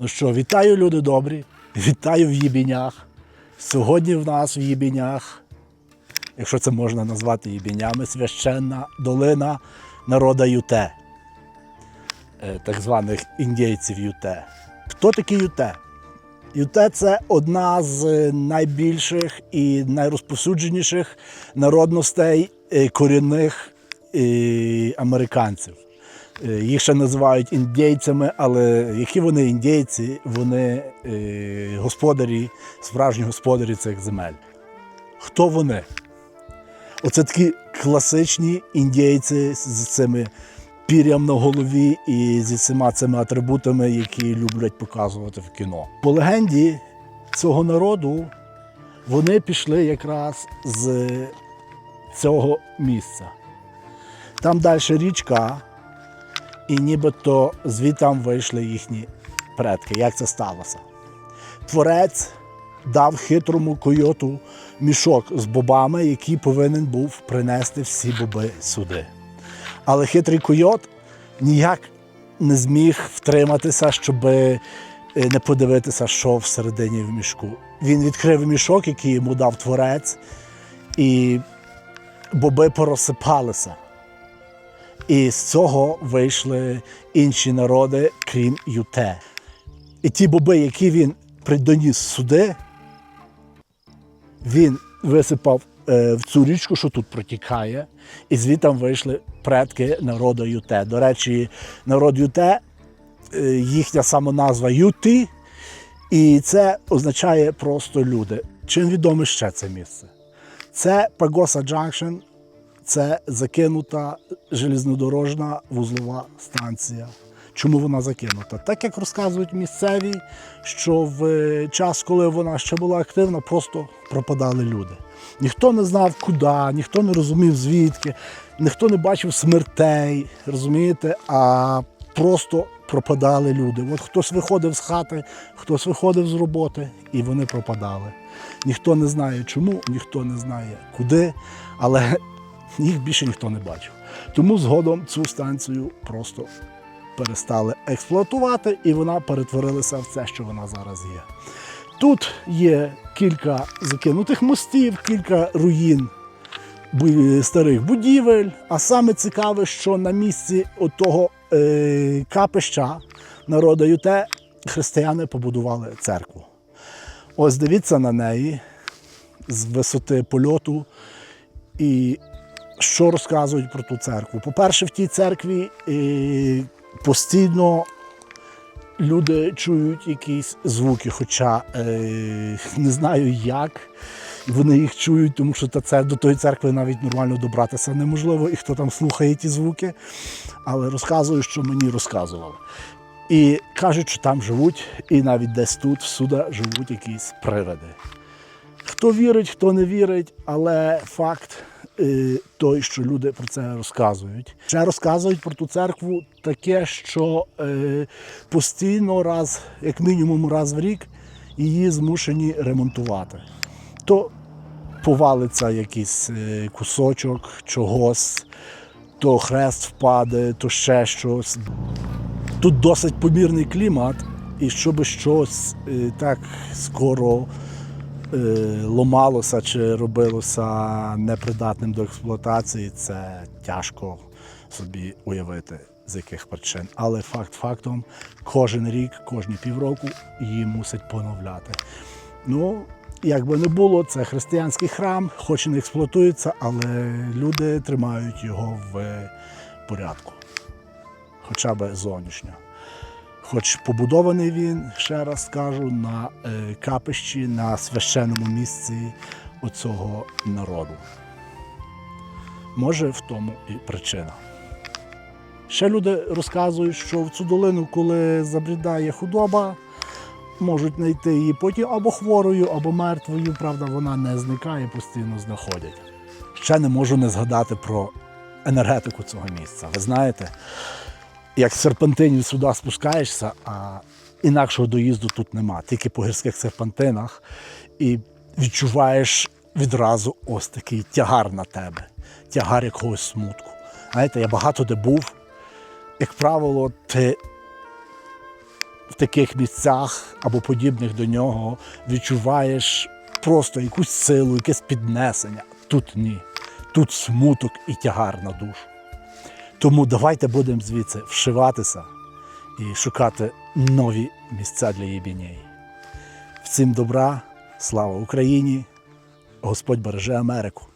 Ну що, вітаю, люди добрі, вітаю в Єбінях. Сьогодні в нас в Єбінях, якщо це можна назвати Єбінями, священна долина народа Юте, е, так званих індійців Юте. Хто такі Юте? Юте це одна з найбільших і найрозповсюдженіших народностей е, корінних е, американців. Е, Їх ще називають індійцями, але які вони індійці, вони е, господарі, справжні господарі цих земель. Хто вони? Оце такі класичні індійці з цими пір'ям на голові і зі всіма цими атрибутами, які люблять показувати в кіно. По легенді цього народу вони пішли якраз з цього місця. Там далі річка, і нібито звідтам вийшли їхні предки. Як це сталося? Творець дав хитрому койоту мішок з бобами, який повинен був принести всі боби сюди. Але хитрий койот ніяк не зміг втриматися, щоб не подивитися, що всередині в мішку. Він відкрив мішок, який йому дав творець, і боби порозсипалися. І з цього вийшли інші народи, крім Юте. І ті боби, які він придоніс сюди, він висипав е, в цю річку, що тут протікає, і звідтам вийшли предки народу Юте. До речі, народ Юте, е, їхня самоназва Юти, і це означає просто люди. Чим відоме ще це місце? Це Пагоса Джанкшн, це закинута железнодорожна вузлова станція. Чому вона закинута? Так як розказують місцеві, що в е, час, коли вона ще була активна, просто пропадали люди. Ніхто не знав, куди, ніхто не розумів звідки, ніхто не бачив смертей, розумієте, а просто пропадали люди. От хтось виходив з хати, хтось виходив з роботи, і вони пропадали. Ніхто не знає чому, ніхто не знає куди, але їх більше ніхто не бачив. Тому згодом цю станцію просто перестали експлуатувати, і вона перетворилася в це, що вона зараз є. Тут є кілька закинутих мостів, кілька руїн старих будівель. А саме цікаве, що на місці отого е, капища народу Юте християни побудували церкву. Ось дивіться на неї з висоти польоту. І що розказують про ту церкву? По-перше, в тій церкві е, постійно люди чують якісь звуки, хоча е, не знаю як. Вони їх чують, тому що це, до тої церкви навіть нормально добратися неможливо, і хто там слухає ті звуки. Але розказую, що мені розказували. І кажуть, що там живуть, і навіть десь тут, всюди, живуть якісь привиди. Хто вірить, хто не вірить, але факт той, що люди про це розказують. Ще розказують про ту церкву таке, що е, постійно раз, як мінімум раз в рік, її змушені ремонтувати. То повалиться якийсь е, кусочок чогось, то хрест впаде, то ще щось. Тут досить помірний клімат, і щоб щось е, так скоро ломалося чи робилося непридатним до експлуатації, це тяжко собі уявити, з яких причин. Але факт фактом, кожен рік, кожні півроку її мусять поновляти. Ну, як би не було, це християнський храм, хоч і не експлуатується, але люди тримають його в порядку, хоча б зовнішньо. Хоч побудований він, ще раз скажу, на е, капищі, на священному місці оцього народу. Може, в тому і причина. Ще люди розказують, що в цю долину, коли забрідає худоба, можуть знайти її потім або хворою, або мертвою. Правда, вона не зникає, постійно знаходять. Ще не можу не згадати про енергетику цього місця. Ви знаєте, як серпантинів сюди спускаєшся, а інакшого доїзду тут нема, тільки по гірських серпантинах, і відчуваєш відразу ось такий тягар на тебе, тягар якогось смутку. Знаєте, я багато де був. Як правило, ти в таких місцях або подібних до нього відчуваєш просто якусь силу, якесь піднесення. Тут ні. Тут смуток і тягар на душу. Тому давайте будемо звідси вшиватися і шукати нові місця для єбінєї. Всім добра, слава Україні! Господь береже Америку!